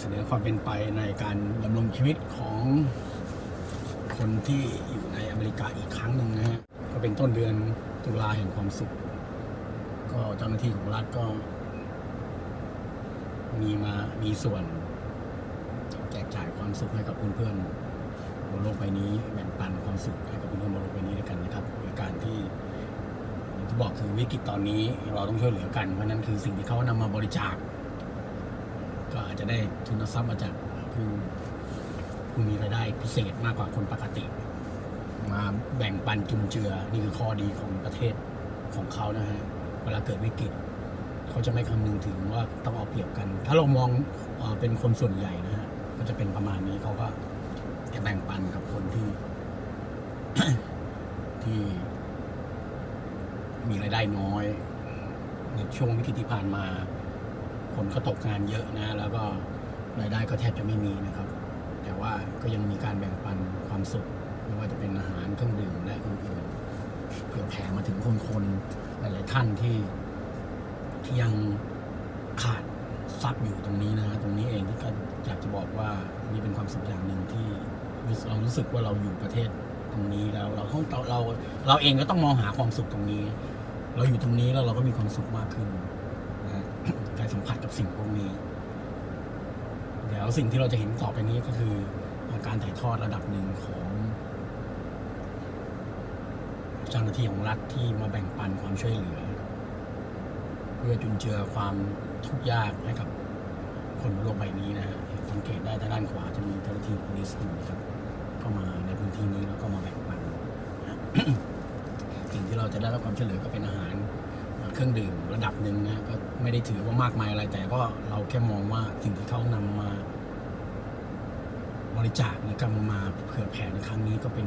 เสนอความเป็นไปในการดำรงชีวิตของคนที่อยู่ในอเมริกาอีกครั้งหนึ่งนะฮะก็เป็นต้นเดือนตุลาแห่งความสุข ก็เจ้าหน้าที่ของรัฐก็ มีมามีส่วน แจกจ่ายความสุขให้กับเพื่อนๆบนโลกใบนี้แบ่งปันความสุขให้กับเพื่อนๆบนโลกใบนี้ด้วยกันนะครับโดยการที่ที่บอกคือวิกฤตตอนนี้เราต้องช่วยเหลือกันเพราะนั้นคือสิ่งที่เขานำมาบริจาค จะได้ทุนทรัพย์มาจากผู้ผู้มีรายได้พิเศษมากกว่าคนปกติ มาแบ่งปันจุนเจือ นี่คือข้อดีของประเทศของเขานะฮะ เวลาเกิดวิกฤตเขาจะไม่คำนึงถึงว่าต้องเอาเปรียบกัน ถ้าเรามองเอเป็นคนส่วนใหญ่นะฮะก็จะเป็นประมาณนี้เขาก็จะแบ่งปันกับคนที่ ที่มีรายได้น้อย ในช่วงวิกฤตที่ผ่านมา คนก็ตกงานเยอะนะ แล้วก็รายได้ก็แทบจะไม่มีนะครับ แต่ว่าก็ยังมีการแบ่งปันความสุขไม่ว่าจะเป็นอาหารเครื่องดื่มและอื่นๆเพื่อแผ่มาถึงคนๆหลายๆท่านที่ที่ยังขาดทรัพย์อยู่ตรงนี้นะตรงนี้เองที่ก็อยากจะบอกว่านี่เป็นความสุขอย่างหนึ่งที่เรารู้สึกว่าเราอยู่ประเทศตรงนี้แล้วเราต้องเราเราเราเองก็ต้องมองหาความสุขตรงนี้ เราอยู่ตรงนี้แล้วเราก็มีความสุขมากขึ้น สัมผัสกับสิ่งพวกนี้ เดี๋ยวสิ่งที่เราจะเห็นต่อไปนี้ก็คือการถ่ายทอดระดับหนึ่งของเจ้าหน้าที่ของรัฐที่มาแบ่งปันความช่วยเหลือ เพื่อจุนเจือความทุกข์ยากให้กับคนบนโลกใบนี้นะฮะสังเกตได้ทางด้านขวาจะมีเจ้าหน้าที่ police อยู่นะครับก็มาในพื้นที่นี้แล้วก็มาแบ่งปันสิ่งที่เราจะได้รับความช่วยเหลือก็เป็นอาหาร เครื่องดื่มระดับหนึ่งนะก็ไม่ได้ถือว่ามากมายอะไร แต่ก็เราแค่มองว่าสิ่งที่เขานำมา บริจาคในการมาเผื่อแผ่ในครั้งนี้ก็เป็น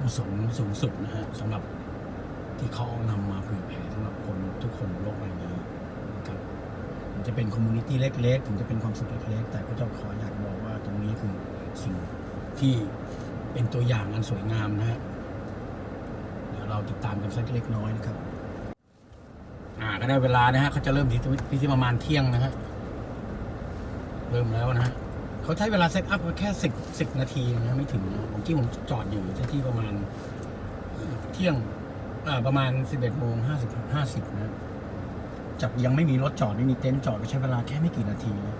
กุศลสูงสุดนะฮะสำหรับที่เขาเอานำมาเผื่อแผ่สำหรับคนทุกคนบนโลกใบนี้นะครับถึงจะเป็นคอมมูนิตี้เล็ก ๆ ถึงจะเป็นความสุขเล็กๆ แต่ก็จะขออยากบอกว่าตรงนี้คือสิ่งที่เป็นตัวอย่างอันสวยงามนะฮะเดี๋ยวเราติดตามกันสักเล็กน้อยนะครับ อ่าก็ได้เวลานะฮะเขาจะเริ่มที่ที่ประมาณเที่ยงนะฮะเริ่มแล้วนะฮะเขาใช้เวลาเซตอัพแค่สิบสิบนาทีนะไม่ถึงนะผมที่ผมจอดอยู่ที่ประมาณเที่ยงอ่าประมาณสิบเอ็ดโมงห้าสิบห้าสิบนะจับยังไม่มีรถจอดไม่มีเต็นท์จอดก็ใช้เวลาแค่ไม่กี่นาทีนะ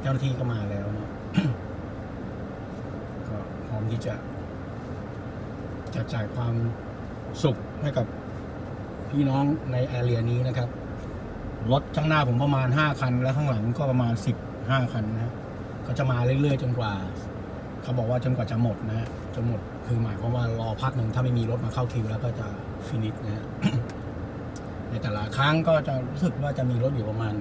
เจ้าหน้าที่ก็มาแล้วนะก็พร้อมที่จะจะจ่ายความสุขให้กับ พี่น้องในแอเรียนี้นะครับ รถข้างหน้าผมประมาณ 5 คัน และข้างหลังก็ประมาณ 15 คันนะก็จะมาเรื่อยๆ จนกว่า เขาบอกว่าจนกว่าจะหมดนะจะหมดคือหมายความว่ารอพักหนึ่งถ้าไม่มีรถมาเข้าคิวแล้วก็จะฟินิชนะฮะในแต่ละครั้งก็จะรู้สึกว่าจะมีรถอยู่ประมาณ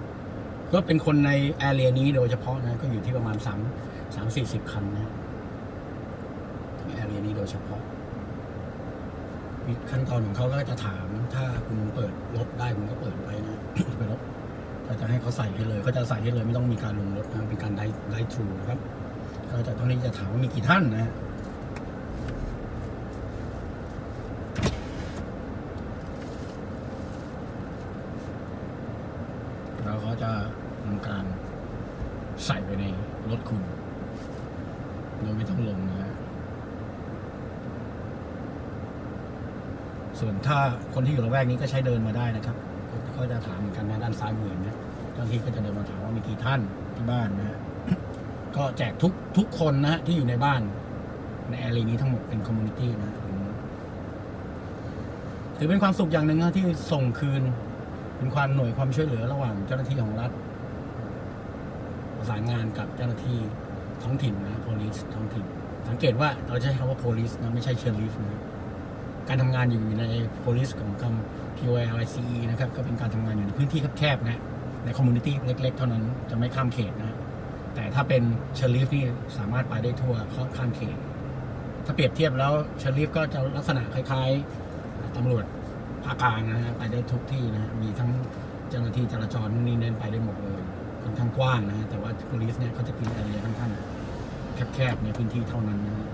ก็เป็นคนในแอเรียนี้โดยเฉพาะนะก็อยู่ที่ประมาณ3 3 4 0 คันนะแอเรียนี้โดยเฉพาะ ขั้นตอนของเขาก็จะถาม ถ้าคุณเปิดรถได้คุณก็เปิดไว้นะเปิดรถก็จะให้เขาใส่ให้เลยเขาจะใส่ให้เลยไม่ต้องมีการลงรถนะเป็นการได้ได้ทรูนะครับก็จะตอนนี้จะถามว่ามีกี่ท่านนะแล้วเขาจะทำการใส่ไปในรถคุณ โดยไม่ต้องลงนะฮะ ส่วนถ้าคนที่อยู่ละแวกนี้ก็ใช้เดินมาได้นะครับก็จะถามเหมือนกันนะด้านซ้ายมือเนี่ยเจ้าหน้าที่ก็จะเดินมาถามว่ามีกี่ท่านที่บ้านนะก็แจกทุกทุกคนนะฮะที่อยู่ในบ้าน ในแอรีนี้ทั้งหมดเป็นคอมมูนิตี้นะถือเป็นความสุขอย่างหนึ่งนะที่ส่งคืน เป็นความหน่วยความช่วยเหลือระหว่างเจ้าหน้าที่ของรัฐประสานงานกับเจ้าหน้าที่ท้องถิ่นนะ police ท้องถิ่น สังเกตว่าเราใช้คำว่า police นะไม่ใช่ sheriff นะ การทำงานอยู่ใน police ของคำ P O L I C E นะครับ ก็เป็นการทำงานอยู่ในพื้นที่แคบๆนะในคอมมูนิตี้เล็ก ๆ เท่านั้นจะไม่ข้ามเขตนะแต่ถ้าเป็นเชลีฟนี่สามารถไปได้ทั่วข้ามเขต ถ้าเปรียบเทียบแล้วเชลีฟก็จะลักษณะคล้ายๆตำรวจภาคกลางนะฮะไปได้ทุกที่นะ มีทั้งเจ้าหน้าที่จราจรนู่นนี่เน้นไปได้หมดเลยค่อนข้างกว้างนะ แต่ว่า police เนี่ยเขาจะกินแอเรียค่อนข้างแคบๆในพื้นที่เท่านั้นนะ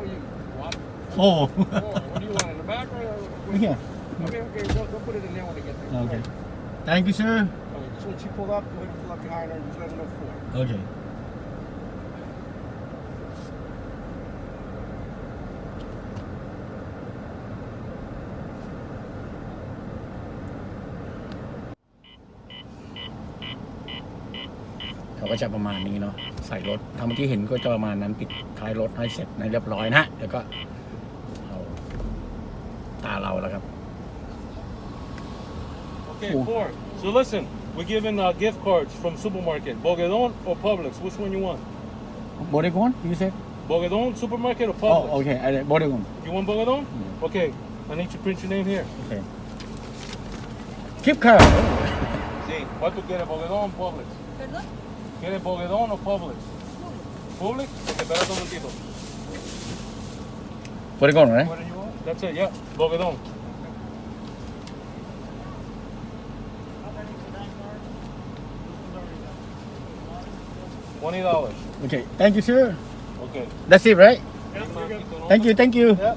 how you? โอ้ Oh, what do you want in the back or? Yeah. Okay, okay, they'll, they'll put it in there when they get there. Okay. thank you sir Okay, just when she pulled up, and pull up behind her and just let them know four. okay ก็จะประมาณนี้เนาะใส่รถทางเมื่อกี้เห็นก็จะประมาณนั้นปิดท้ายรถให้เสร็จในเรียบร้อยนะเดี๋ยวก็เอาตาเราแล้วครับ Okay, Cool. four. So listen, we're giving uh, gift cards from supermarket. Bogadon or Publix? Which one you want? โบเดกอน you said Bogadon supermarket or อ๋อ Publix? โอเคโบเดกอน You want Bogadon? Yeah. Okay, I need you to print your name here. โอเคคลิปค่ะ Sí. ¿Cuánto quieres, Bogadon o Publix? ¿Perdón? ¿Quieres Bogadon o Publix? Publix? Okay, espérate un momentito. โบเดกอนไหม What do you want? That's it, yeah. Bogadon. Twenty dollars. โอเค thank you sir Okay. that's it right thank you thank you Yeah.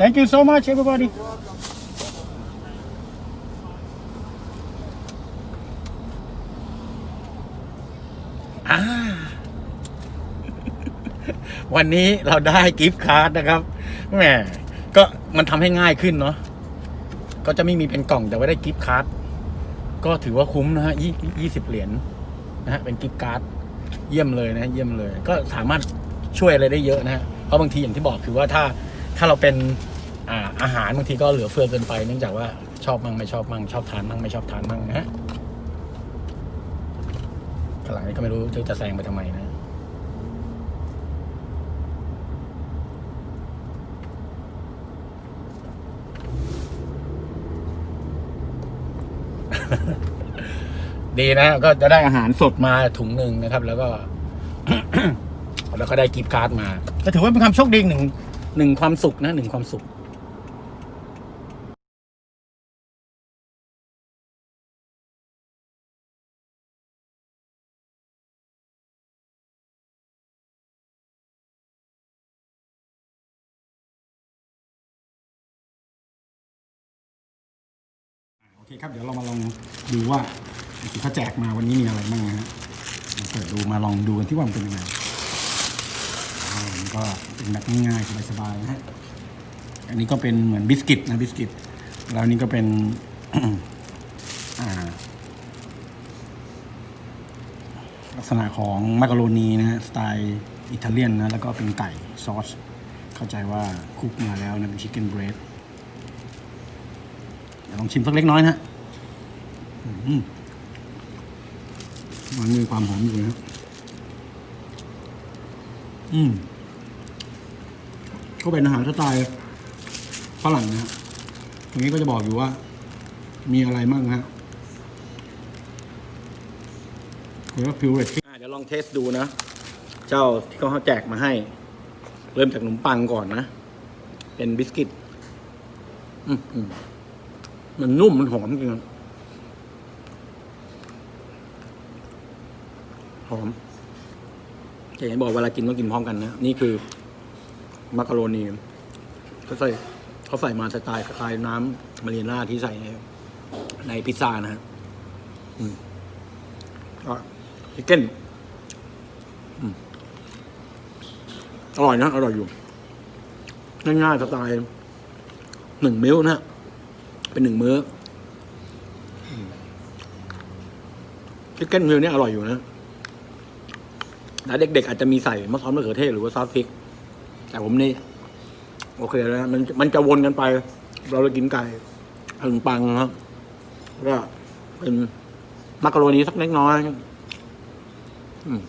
thank you so much everybody อ่าวันนี้เราได้กิฟต์การ์ดนะครับแหมก็มันทำให้ง่ายขึ้นเนาะก็จะไม่มีเป็นกล่องแต่ว่าได้กิฟต์การ์ดก็ถือว่าคุ้มนะฮะยี่ยี่สิบเหรียญนะฮะเป็นกิฟต์การ์ดเยี่ยมเลยนะ เยี่ยมเลย ก็สามารถช่วยอะไรได้เยอะนะฮะเพราะบางทีอย่างที่บอกคือว่าถ้าถ้าเราเป็นอ่าอาหารบางทีก็เหลือเฟือเกินไป เนื่องจากว่าชอบมั่งไม่ชอบมั่งชอบทานมั่งไม่ชอบทานมั่งนะฮะ ข้างหลังนี้ก็ไม่รู้จะแซงไปทำไมนะดีนะก็จะได้อาหารสดมาถุงหนึ่งนะครับ แล้วก็ แล้วก็ได้กิฟต์การ์ดมา ก็ถือว่าเป็นความโชคดีหนึ่งหนึ่งความสุขนะหนึ่งความสุข อเคครับเดี๋ยวเรามาลองดูว่าที่เขาแจกมาวันนี้มีอะไรบ้างนะฮะมาเปิดดูมาลองดูกันที่ว่ามันเป็นยังไงอ่ามันก็เป็นแบบง่ายๆสบายๆนะฮะอันนี้ก็เป็นเหมือนบิสกิตนะบิสกิตแล้วอันนี้ก็เป็น อ่า ลักษณะของมักกะโรนีนะฮะสไตล์อิตาเลียนนะแล้วก็เป็นไก่ซอส เข้าใจว่าคุกมาแล้วนะเป็นชิคเก้นเบรด ลองชิมสักเล็กน้อยนะฮะมันมีความหอมอยู่นะอืมก็เป็นอาหารสไตล์ฝรั่งนะฮะตรงนี้ก็จะบอกอยู่ว่า มีอะไรบ้างนะฮะคุณว่าพิวเรตเดี๋ยวลองเทสดูนะ เจ้าที่เขาแจกมาให้ เริ่มจากขนมปังก่อนนะ เป็นบิสกิต อืมอืม มันนุ่มมันหอมจริงๆหอมจะเห็นบอกเวลากินต้องกินพร้อมกันนะ นี่คือมักกะโรนีเขาใส่เขาใส่มาสไตล์คล้ายน้ำมารีน่าที่ใส่ในในพิซซ่านะฮะอืมก็ชิคเก้นอร่อยนะ อร่อยอยู่ ง่ายๆสไตล์หนึ่งมิ้วนะฮะ เป็นหนึ่งมื้อชิคเก้นมิลเนี่ยอร่อยอยู่นะแต่เด็กๆ อาจจะมีใส่มะขามมะเขือเทศหรือว่าซอสพริก แต่ผมนี่ โอเคแล้วมันมันจะวนกันไป เราเลยกินไก่ขนมปังครับแล้วก็เป็นมักกะโรนีสักเล็กน้อยอืม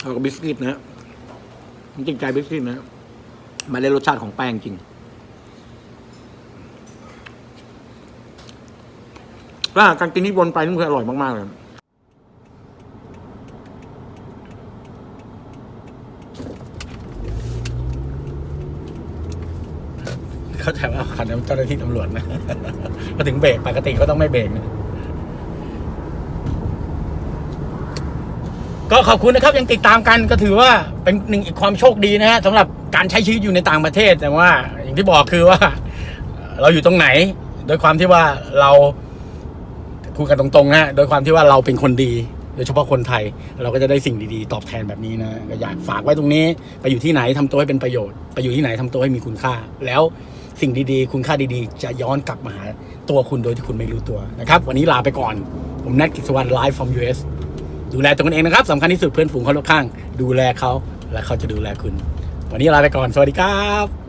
แล้วก็บิสกิตนะจริงใจบิสกิตนะมันได้รสชาติของแป้งจริง ล้วการกินที่วนไปนี่คืออร่อยมากๆเลยเข้าใจว่าคันนั้นเจ้าหน้าที่ตำรวจนะมาถึงเบรกปกติก็ต้องไม่เบรกนะก็ขอบคุณนะครับ ยังติดตามกันก็ถือว่าเป็นหนึ่งอีกความโชคดีนะฮะสำหรับการใช้ชีวิตอยู่ในต่างประเทศแต่ว่า อย่างที่บอกคือว่า เราอยู่ตรงไหน โดยความที่ว่าเรา คุยกันตรงๆนะโดยความที่ว่าเราเป็นคนดี โดยเฉพาะคนไทย เราก็จะได้สิ่งดีๆ ตอบแทนแบบนี้นะก็อยากฝากไว้ตรงนี้ ไปอยู่ที่ไหนทำตัวให้เป็นประโยชน์ ไปอยู่ที่ไหนทำตัวให้มีคุณค่า แล้วสิ่งดีๆ คุณค่าดีๆ จะย้อนกลับมาหาตัวคุณโดยที่คุณไม่รู้ตัวนะครับ วันนี้ลาไปก่อน ผมแนทกิจสวรรค์ไลฟ์ from US ดูแลตัวคุณเองนะครับสำคัญที่สุดเพื่อนฝูงเขารอบข้าง ดูแลเขาและเขาจะดูแลคุณ วันนี้ลาไปก่อน สวัสดีครับ